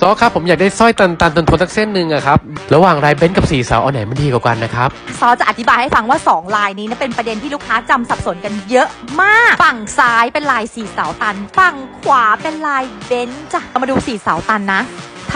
ซอครับผมอยากได้สร้อยตันตันตันทนสักเส้นหนึ่งอะครับระหว่างลายเบนซ์กับสีเสาเอาไหนมันดีกว่ากันนะครับ ซอจะอธิบายให้ฟังว่า 2 ลายนี้นะเป็นประเด็นที่ลูกค้าจำสับสนกันเยอะมาก ฝั่งซ้ายเป็นลายสีเสาตัน ฝั่งขวาเป็นลายเบนซ์จ้ะเรามาดูสีเสาตันนะ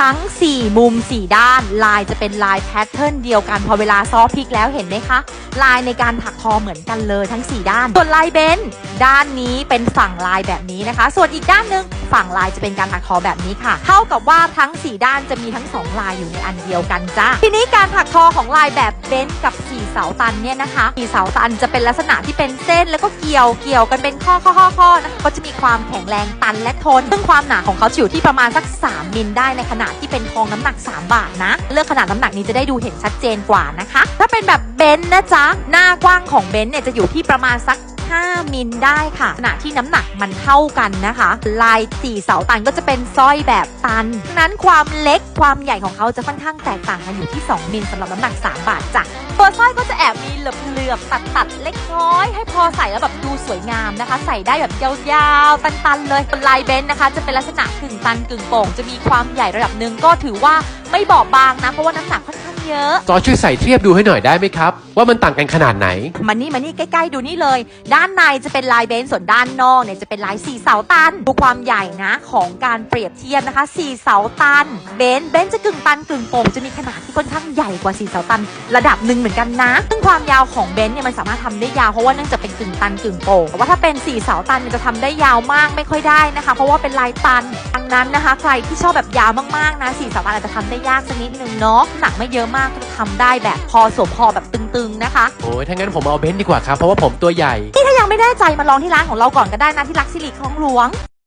ทั้ง 4 มุม 4 ด้าน ลายจะเป็นลายแพทเทิร์นเดียวกัน พอเวลาซอพลิกแล้วเห็นไหมคะ ลายในการถักทอเหมือนกันเลยทั้ง 4 ด้าน ส่วนลายเบนด้านนี้เป็นฝั่งลายแบบนี้นะคะ ส่วนอีกด้านหนึ่งฝั่งลายจะเป็นการถักทอแบบนี้ค่ะ เท่ากับว่าทั้ง 4 ด้านจะมีทั้ง 2 ลายอยู่ในอันเดียวกันจ้าทีนี้การถักทอของลายแบบเบนกับ4เสาตันเนี่ยนะคะ4เสาตันจะเป็นลักษณะที่เป็นเส้นแล้วก็เกี่ยวเกี่ยวกันเป็นข้อข้อข้อข้อนะก็จะมีความแข็งแรงตันและทน ซึ่งความหนาของเขาอยู่ที่ประมาณสัก 3 มิลได้ในขณะที่เป็นทองน้ำหนัก 3 บาทนะ เลือกขนาดน้ำหนักนี้จะได้ดูเห็นชัดเจนกว่านะคะ ถ้าเป็นแบบเบนซ์นะจ๊ะ หน้ากว้างของเบนซ์เนี่ยจะอยู่ที่ประมาณสัก 5 มิลได้ค่ะขณะที่น้ำหนักมันเท่ากันนะคะ ลายสี่เสาตันก็จะเป็นสร้อยแบบตันดังนั้นความเล็กความใหญ่ของเขาจะค่อนข้างแตกต่างกันอยู่ที่ 2 มิลสำหรับน้ำหนัก 3 บาทจ้ะตัวสร้อยก็จะแอบมีเหลือบเหลือบตัดตัดๆเล็กน้อย ให้พอใส่แล้วแบบดูสวยงามนะคะ ใส่ได้แบบยาวๆตันๆเลยลายเบนนะคะ จะเป็นลักษณะกึ่งตันกึ่งโป่งจะมีความใหญ่ระดับหนึ่งก็ถือว่าไม่บอบบางนะเพราะว่าน้ำหนักค่อนข้า เยอะซอช่วยใส่เทียบดูให้หน่อยได้ไหมครับ ว่ามันต่างกันขนาดไหน มานี่มานี่ใกล้ๆดูนี่เลย ด้านในจะเป็นลายเบนซ์ส่วนด้านนอกเนี่ยจะเป็นลายสี่เสาตันดูความใหญ่นะของการเปรียบเทียบนะคะสี่เสาตัน เบนซ์เบนซ์จะกึ่งตันกึ่งโป่งจะมีขนาดที่ค่อนข้างใหญ่กว่าสี่เสาตัน ระดับหนึ่งเหมือนกันนะซึ่งความยาวของเบนซ์เนี่ยมันสามารถทำได้ยาวเพราะว่าเนื่องจากเป็นกึ่งตันกึ่งโป่งแต่ว่าถ้าเป็นสี่เสาตันมันจะทำได้ยาวมากไม่ค่อยได้นะคะ เพราะว่าเป็นลายตันดังนั้นนะคะ ใครที่ชอบแบบยาวมากๆนะสี่เสาตันอาจจะทำได้ยากสักนิดนึงเนาะหนักไม่เยอะมากก็จะทำได้แบบพอสวมพอแบบตึงๆนะคะ โอ้ยถ้างั้นผมเอาเบนซ์ดีกว่าครับ เพราะว่าผมตัวใหญ่ถ้ายังไม่แน่ใจมาลองที่ร้านของเราก่อนก็ได้นะที่ลักซิลิคลองหลวง